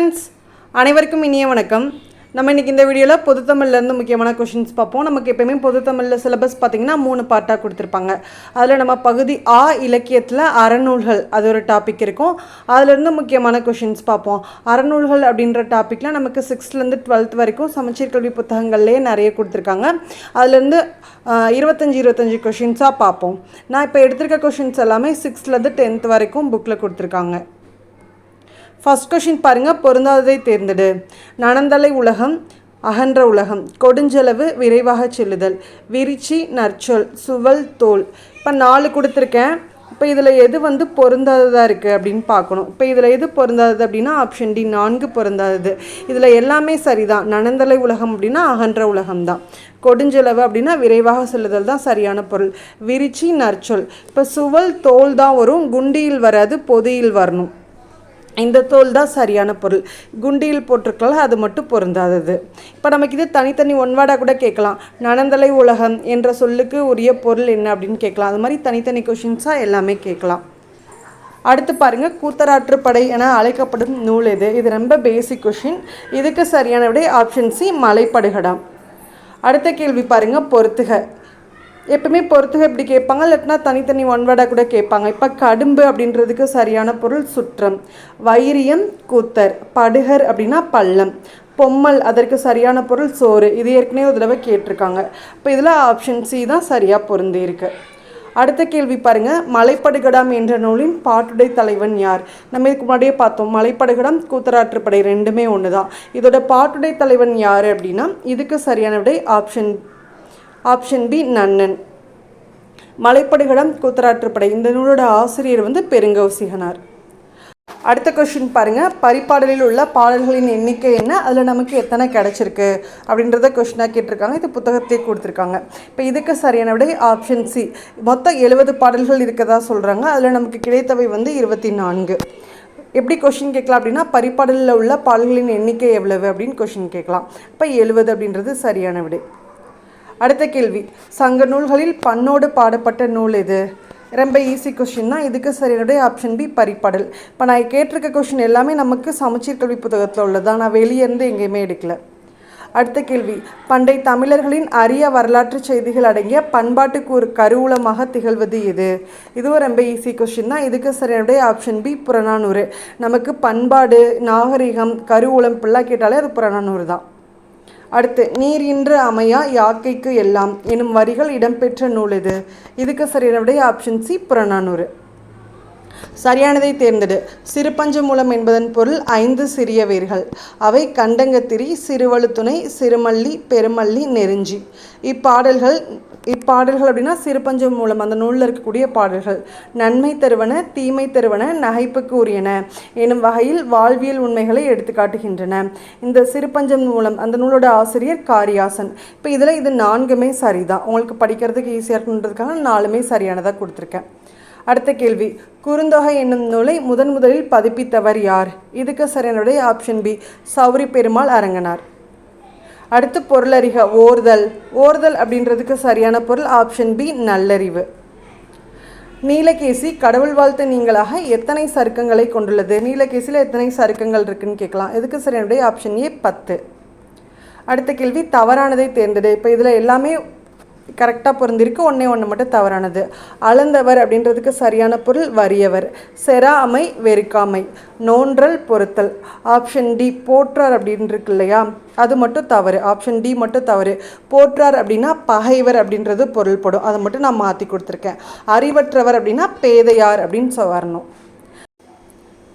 Friends அனைவருக்கும் இனிய வணக்கம். நம்ம இன்றைக்கி இந்த வீடியோவில் பொதுத்தமிழ்லேருந்து முக்கியமான கொஷின்ஸ் பார்ப்போம். நமக்கு எப்பயுமே பொதுத்தமிழில் சிலபஸ் பார்த்திங்கன்னா மூணு பார்ட்டாக கொடுத்துருப்பாங்க. அதில் நம்ம பகுதி ஆ இலக்கியத்தில் அறநூல்கள் அது ஒரு டாபிக் இருக்கும். அதிலேருந்து முக்கியமான கொஷின்ஸ் பார்ப்போம். அறநூல்கள் அப்படின்ற டாப்பிக்கில் நமக்கு சிக்ஸ்த்லேருந்து டுவெல்த் வரைக்கும் சமச்சீர் கல்வி புத்தகங்கள்லேயே நிறைய கொடுத்துருக்காங்க. அதுலேருந்து இருபத்தஞ்சி இருபத்தஞ்சி கொஷின்ஸாக பார்ப்போம். நான் இப்போ எடுத்திருக்க கொஷின்ஸ் எல்லாமே சிக்ஸ்த்லேருந்து டென்த் வரைக்கும் புக்கில் கொடுத்துருக்காங்க. ஃபஸ்ட் கொஷின் பாருங்கள் பொருந்தாததை தேர்ந்தெடு. நனந்தலை உலகம் அகன்ற உலகம். கொடுஞ்செலவு விரைவாக செல்லுதல். விரிச்சி நற்சொல் சுவல் தோல். இப்போ நாலு கொடுத்துருக்கேன். இப்போ இதில் எது வந்து பொருந்தாததாக இருக்குது அப்படின்னு பார்க்கணும். இப்போ இதில் எது பொருந்தாதது அப்படின்னா ஆப்ஷன் டி நான்கு பொருந்தாதது. இதில் எல்லாமே சரிதான். நனந்தலை உலகம் அப்படின்னா அகன்ற உலகம் தான் கொடுஞ்செலவு அப்படின்னா விரைவாக செல்லுதல் தான் சரியான பொருள். விரிச்சி நற்சொல். இப்போ சுவல் தோல் தான் வரும். குண்டியில் வராது பொதியில் வரணும். இந்த தோல் தான் சரியான பொருள். குண்டியில் போட்டிருக்கலாம் அது மட்டும் பொருந்தாதது. இப்போ நமக்கு இது தனித்தனி ஒன்வாடாக கூட கேட்கலாம். நனந்தலை உலகம் என்ற சொல்லுக்கு உரிய பொருள் என்ன அப்படின்னு கேட்கலாம். அது மாதிரி தனித்தனி கொஷின்ஸாக எல்லாமே கேட்கலாம். அடுத்து பாருங்க கூத்தராற்றுப்படை என அழைக்கப்படும் நூல் எது? இது ரொம்ப பேசிக் கொஷின் இதுக்கு சரியான விடை ஆப்ஷன் சி மலைப்படுகடம் அடுத்த கேள்வி பாருங்கள் பொறுத்துக. எப்பவுமே பொறுத்துக இப்படி கேட்பாங்க இல்லாட்டினா தனித்தனி ஒன்வடை கூட கேட்பாங்க. இப்போ கடும்பு அப்படின்றதுக்கு சரியான பொருள் சுற்றம். வைரியம் கூத்தர். படுகர் அப்படின்னா பள்ளம். பொம்மல் அதற்கு சரியான பொருள் சோறு. இது ஏற்கனவே ஒரு தடவை கேட்டிருக்காங்க. இப்போ இதில் ஆப்ஷன் சி தான் சரியாக பொருந்திருக்கு அடுத்த கேள்வி பாருங்கள் மலைப்படுகடாம் என்ற நூலின் பாட்டுடை தலைவன் யார்? நம்ம இதுக்கு முன்னாடியே பார்த்தோம். மலைப்படுகடம் கூத்தராற்றுப்படை ரெண்டுமே ஒன்று தான் இதோட பாட்டுடை தலைவன் யார் அப்படின்னா இதுக்கு சரியான விடை option option B Nannan. Malaipadukadam Koothararruppadai இந்த நூலோட ஆசிரியர் வந்து பெருங்கௌசிகனார். அடுத்த கொஷின் பாருங்கள் பரிப்பாடலில் உள்ள பாடல்களின் எண்ணிக்கை என்ன? அதில் நமக்கு எத்தனை கிடச்சிருக்கு? அப்படின்றத கொஷினாக கேட்டிருக்காங்க. இது புத்தகத்தையே கொடுத்துருக்காங்க. இப்போ இதுக்கு சரியான விடை ஆப்ஷன் சி. மொத்தம் எழுபது பாடல்கள் இருக்கதா சொல்கிறாங்க அதில் நமக்கு கிடைத்தவை வந்து இருபத்தி நான்கு. எப்படி கொஷின் கேட்கலாம் அப்படின்னா பரிப்பாடலில் உள்ள பாடல்களின் எண்ணிக்கை எவ்வளவு அப்படின்னு கொஷின் கேட்கலாம். இப்போ எழுபது அப்படின்றது சரியான விடை. அடுத்த கேள்வி. சங்க நூல்களில் பண்ணோடு பாடப்பட்ட நூல் எது? ரொம்ப ஈஸி கொஷின் தான் இதுக்கு சரியானடைய ஆப்ஷன் பி பரிபாடல் இப்போ நான் கேட்டிருக்க கொஷின் எல்லாமே நமக்கு சமச்சீர் கல்வி புத்தகத்தில் உள்ளதா. நான் வெளியே இருந்து எங்கேயுமே எடுக்கல. அடுத்த கேள்வி. பண்டை தமிழர்களின் அரிய வரலாற்று செய்திகள் அடங்கிய பண்பாட்டுக்கு ஒரு கருவூலமாக திகழ்வது எது? இதுவும் ரொம்ப ஈஸி கொஷின் தான் இதுக்கு சரியானடைய ஆப்ஷன் பி புறநானூறு. நமக்கு பண்பாடு நாகரிகம் கருவூலம் இப்படிலாம் கேட்டாலே அது புறநானூறு தான். அடுத்து நீர் இன்று அமையா யாக்கைக்கு எல்லாம்? எனும் வரிகள் இடம்பெற்ற நூல் இது இதுக்கு சரியான விடை ஆப்ஷன் சி புறநானூறு. சரியானதை தேர்ந்தெடு. சிறுபஞ்சு மூலம் என்பதன் பொருள் ஐந்து சிறிய வேர்கள். அவை கண்டங்கத்திரி சிறுவழுத்துணை சிறுமல்லி பெருமல்லி நெருஞ்சி. இப்பாடல்கள் இப்பாடல்கள் அப்படின்னா சிறுபஞ்சம் மூலம் அந்த நூலில் இருக்கக்கூடிய பாடல்கள். நன்மை தருவன தீமை தருவன நகைப்புக்கு உரியன எனும் வகையில் வாழ்வியல் உண்மைகளை எடுத்துக்காட்டுகின்றன இந்த சிறுபஞ்சம் மூலம் அந்த நூலோட ஆசிரியர் காரியாசன். இப்போ இதில் இது நான்குமே சரிதான். உங்களுக்கு படிக்கிறதுக்கு ஈஸியாக இருக்குன்றதுக்காக நாலுமே சரியானதாக கொடுத்துருக்கேன். அடுத்த கேள்வி. குறுந்தொகை என்னும் நூலை முதன் முதலில் பதிப்பித்தவர் யார்? இதுக்கு சரியனுடைய ஆப்ஷன் பி சௌரி பெருமாள் அரங்கனார். அடுத்து பொருளறிக ஓர்தல் ஓர்தல் அப்படின்றதுக்கு சரியான பொருள் ஆப்ஷன் பி நல்லறிவு. நீலகேசி கடவுள் வாழ்த்து நீங்களாக எத்தனை சருக்கங்களை கொண்டுள்ளது? நீலகேசியில் எத்தனை சருக்கங்கள் இருக்குன்னு கேட்கலாம். எதுக்கு சரியான என்னுடைய ஆப்ஷன் ஏ பத்து. அடுத்த கேள்வி தவறானதை தேர்ந்தெடு. இப்போ இதில் எல்லாமே கரெக்டாக பொருந்திருக்கு. ஒன்றே ஒன்று மட்டும் தவறானது. அளந்தவர் அப்படின்றதுக்கு சரியான பொருள் வறியவர். செராமை வெறுக்காமை. நோன்றல் பொருத்தல். ஆப்ஷன் டி போற்றார் அப்படின்னு இருக்கு இல்லையா? அது மட்டும் தவறு. ஆப்ஷன் டி மட்டும் தவறு. போற்றார் அப்படின்னா பகைவர் அப்படின்றது பொருள்படும். அதை மட்டும் நான் மாற்றி கொடுத்துருக்கேன். அறிவற்றவர் அப்படின்னா பேதையார் அப்படின்னு சொ- வரணும்.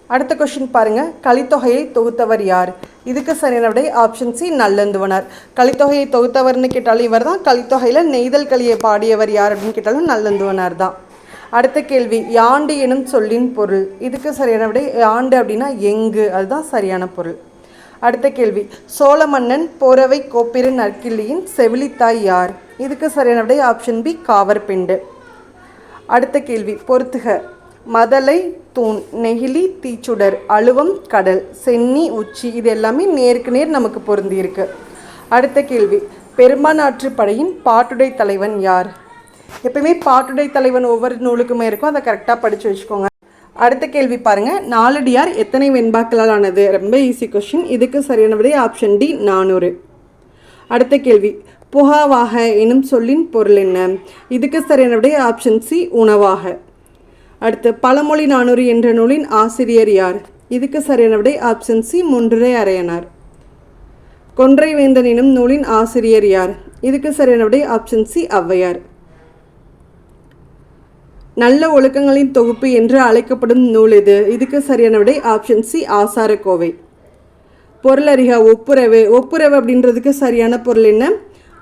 அடுத்த கொஷின் பாருங்கள் கலித்தொகையை தொகுத்தவர் யார்? இதுக்கு சரியான விடை ஆப்ஷன் சி நல்லந்துவனார். கலித்தொகையை தொகுத்தவர்னு கேட்டாலும் இவர் தான் கலித்தொகையில் நெய்தல் கலியை பாடியவர் யார் அப்படின்னு கேட்டாலும் நல்லந்துவனார் தான் அடுத்த கேள்வி யாண்டு எனும் சொல்லின் பொருள். இதுக்கு சரியான விடை யாண்டு அப்படின்னா எங்கு. அதுதான் சரியான பொருள். அடுத்த கேள்வி சோழ மன்னன் போரவை கோப்பிரு நற்கிள்ளியின் செவிலித்தாய் யார்? இதுக்கு சரியான விடை ஆப்ஷன் பி காவற்பெண்டு. அடுத்த கேள்வி பொறுத்துக. மதலை தூண் நெகிழி தீச்சுடர் அழுவம் கடல் சென்னி உச்சி இது எல்லாமே நேருக்கு நேர் நமக்கு பொருந்தியிருக்கு. அடுத்த கேள்வி. பெரும்பானாற்று படையின் பாட்டுடை தலைவன் யார்? எப்பயுமே பாட்டுடை தலைவன் ஒவ்வொரு நூலுக்குமே இருக்கும். அதை கரெக்டாக படித்து வச்சுக்கோங்க. அடுத்த கேள்வி பாருங்கள் நாலடியார் எத்தனை வெண்பாக்களால் ஆனது? ரொம்ப ஈஸி கொஷின் இதுக்கு சரியான விடை ஆப்ஷன் டி நானூறு. அடுத்த கேள்வி. புகாவாக எனும் சொல்லின் பொருள் என்ன? இதுக்கு சரியான விடை ஆப்ஷன் சி உணவாக. அடுத்து பழமொழி நானூறு என்ற நூலின் ஆசிரியர் யார்? இதுக்கு சரியான விடை ஆப்ஷன் சி முன்றரை அரையனார். கொன்றை வேந்தன் எனும் நூலின் ஆசிரியர் யார்? இதுக்கு சரியான விடை ஆப்ஷன் சி ஔவையார். நல்ல ஒழுக்கங்களின் தொகுப்பு என்று அழைக்கப்படும் நூல் இது. இதுக்கு சரியான விடை ஆப்ஷன் சி ஆசாரக்கோவை. பொருளறிக ஒப்புரவு. ஒப்புரவு அப்படின்றதுக்கு சரியான பொருள் என்ன?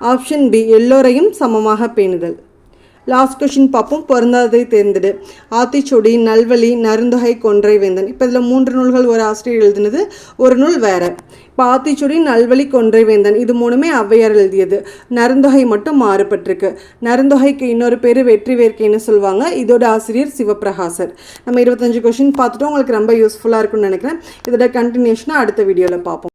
ஆப்ஷன் பி எல்லோரையும் சமமாக பேணுதல். லாஸ்ட் கொஷின் பார்ப்போம். பிறந்ததை தேர்ந்தெடு. ஆத்திச்சொடி நல்வழி நருந்தொகை கொன்றை வேந்தன். இப்போ இதில் மூன்று நூல்கள் ஒரு ஆசிரியர் எழுதினது. ஒரு நூல் வேறு. இப்போ ஆத்திச்சுடி நல்வழி கொன்றை வேந்தன். இது மூணுமே ஔவையார் எழுதியது. நருந்தொகை மட்டும் மாறுபட்டிருக்கு. நருந்தொகைக்கு இன்னொரு பேர் வெற்றி வேர்க்கைன்னு சொல்லுவாங்க. இதோட ஆசிரியர் சிவபிரகாசர். நம்ம இருபத்தஞ்சு கொஷின் பார்த்துட்டு உங்களுக்கு ரொம்ப யூஸ்ஃபுல்லாக இருக்கும்னு நினைக்கிறேன். இதோட கண்டினியூஷனாக அடுத்த வீடியோவில் பார்ப்போம்.